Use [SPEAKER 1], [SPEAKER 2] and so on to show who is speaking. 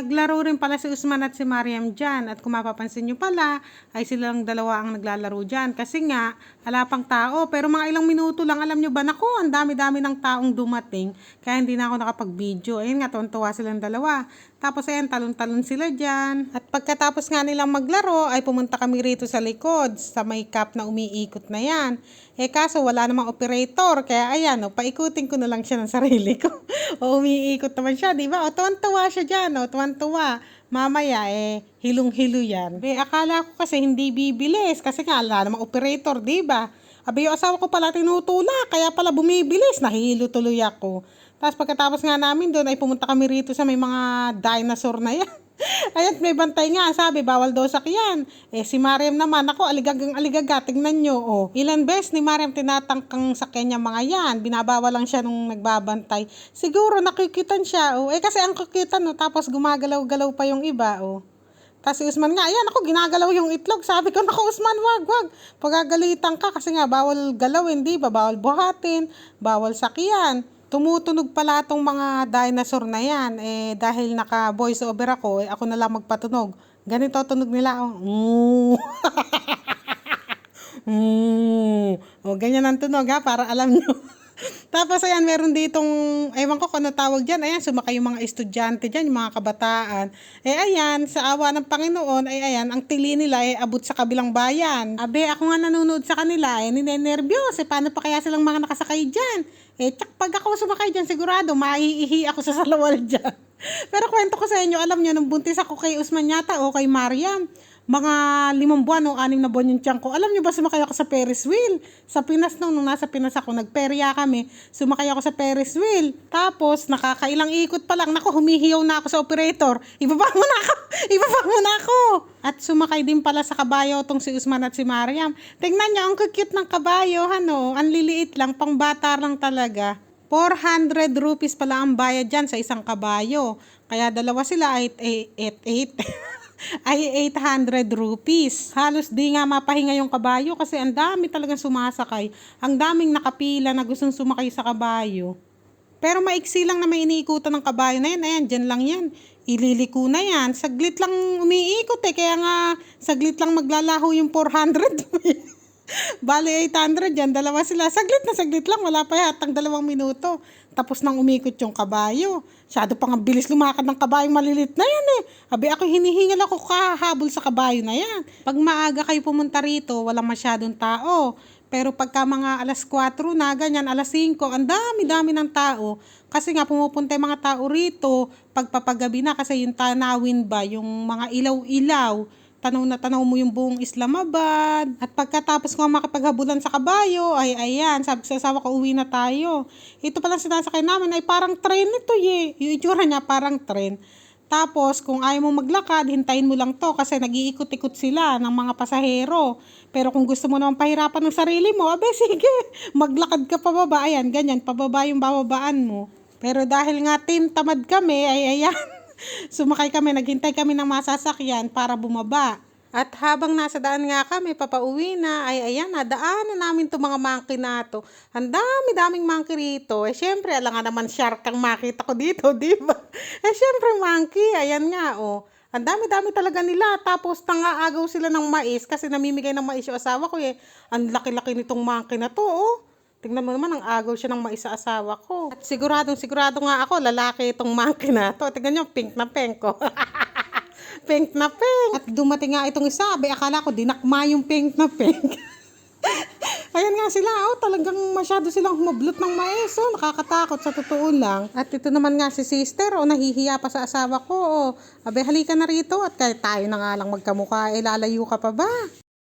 [SPEAKER 1] Naglaro rin pala si Usman at si Mariam dyan. At kung mapapansin nyo pala, ay silang dalawa ang naglalaro dyan. Kasi nga, wala pang tao. Pero mga ilang minuto lang, alam nyo ba, naku, ang dami-dami ng taong dumating. Kaya hindi na ako nakapag-video. Ayun nga, tuwan-tuwa silang dalawa. Tapos ayan, talon-talon sila dyan. At pagkatapos nga nilang maglaro, ay pumunta kami rito sa likod, sa may cup na umiikot na yan. Eh kaso wala namang operator, kaya ayan, o, paikutin ko na lang siya ng sarili ko. o umiikot naman siya, di ba? O tuwan-tuwa siya dyan, o tuwan-tuwa. Mamaya eh, hilong-hilo yan. Eh, akala ko kasi hindi bibilis, kasi nga wala namang operator, di ba? Abi, yung asawa ko pala tinutulak, kaya pala bumibilis, nahihilo tuloy ako. Tapos pagkatapos nga namin doon ay pumunta kami rito sa may mga dinosaur na yan. Ayun, may bantay nga, sabi, bawal daw sakyan. Eh, si Mariam naman, ako, aligagang aligaga, tingnan nyo, oh. Ilan beses ni Mariam tinatangkang sakyan niya mga yan, binabawal lang siya nung nagbabantay. Siguro, nakikitan siya, oh. Eh, kasi ang kukitan, oh, tapos gumagalaw-galaw pa yung iba, oh. Tapos si Usman nga, ayan ako, ginagalaw yung itlog. Sabi ko, naku Usman, wag, wag. Pagagalitan ka kasi nga, bawal galawin, di ba? Bawal buhatin, bawal sakyan. Tumutunog pala itong mga dinosaur na yan. Eh, dahil naka voice over ako, eh, ako na lang magpatunog. Ganito tunog nila. Oh. Mm. O, ganyan ang tunog ha, para alam nyo. Tapos ayan, meron ditong, ewan ko kung ano tawag dyan, ayan, sumakay yung mga estudyante dyan, yung mga kabataan. Eh ayan, sa awa ng Panginoon, ay ayan, ang tili nila ay abot sa kabilang bayan. Abe, ako nga nanonood sa kanila, eh, ninenervyos, eh, paano pa kaya silang mga nakasakay dyan? Eh, tsak, pag ako sumakay dyan, sigurado, maiihi ako sa salawal dyan. Pero kwento ko sa inyo, alam nyo, nung buntis ako kay Usman yata o kay Mariam, mga limang buwan o anim na buwan yung tiyan ko. Alam nyo ba, sumakay ako sa Ferris wheel. Sa Pinas nung, nung nasa Pinas ako, nagperya kami, sumakay ako sa Ferris wheel. Tapos, nakakailang ikot pa lang, naku, humihiyaw na ako sa operator. Ibaba mo na ako! Ibaba mo na ako! At sumakay din pala sa kabayo tong si Usman at si Mariam. Tingnan nyo, ang cute ng kabayo, ano, ang liliit lang, pang bata lang talaga. 400 rupees pala ang bayad dyan sa isang kabayo. Kaya dalawa sila ay 8 ay 800 rupees. Halos di nga mapahinga yung kabayo kasi ang dami talagang sumasakay. Ang daming nakapila na gustong sumakay sa kabayo. Pero maiksi lang na may iniikutan ng kabayo na yan. Ayan, dyan lang yan. Ililiko na yan. Saglit lang umiikot eh. Kaya nga, saglit lang maglalaho yung 400. Bali 800 yan, dalawa sila. Saglit na saglit lang, wala pa yatang dalawang minuto. Tapos nang umikot yung kabayo. Shadow pang ang bilis lumakad ng kabayong malilit na yan eh. Abi ako hinihingal ako kahabol sa kabayo na yan. Pag maaga kayo pumunta rito, walang masyadong tao. Pero pagka mga alas 4 na, ganyan, alas 5, ang dami-dami ng tao. Kasi nga pumupunta yung mga tao rito, pagpapagabi na kasi yung tanawin ba, yung mga ilaw-ilaw, tanaw na tanaw mo yung buong Islamabad. At pagkatapos ko makapaghabulan sa kabayo, ay ayan, sabi sa asawa ko, uwi na tayo. Ito pala sinasakay namin ay parang train ito ye. Yung itsura niya parang train. Tapos, kung ayaw mo maglakad, hintayin mo lang to kasi nag-iikot-ikot sila ng mga pasahero. Pero kung gusto mo naman pahirapan ng sarili mo, abe sige, maglakad ka pababa. Ayan, ganyan, pababa yung bababaan mo. Pero dahil nga team tamad kami, ay ayan, sumakay kami, naghintay kami ng masasakyan para bumaba. At habang nasa daan nga kami, papauwi na, ay ayan, nadaanan namin itong mga monkey na to. Ang dami-daming monkey rito. Eh, syempre, alam nga naman shark ang makita ko dito, di ba? Eh, syempre, monkey, ayan nga, oh. Ang dami-dami talaga nila. Tapos, tangaagaw sila ng mais kasi namimigay ng mais yung asawa ko, eh. Ang laki-laki nitong monkey na to, oh. Tingnan mo naman, ang agaw siya ng mais sa asawa ko. At siguradong sigurado nga ako, lalaki itong monkey na to. Tingnan nyo, pink na pink ko. pink na pink. At dumating nga itong isa, abay akala ko dinakma yung pink na pink. Ayan nga sila, oh, talagang masyado silang humablot ng mais, oh, nakakatakot sa totoo lang. At ito naman nga si sister, oh, nahihiya pa sa asawa ko, oh. Abe, halika na rito at kahit tayo na nga lang magkamukha, eh, ka pa ba?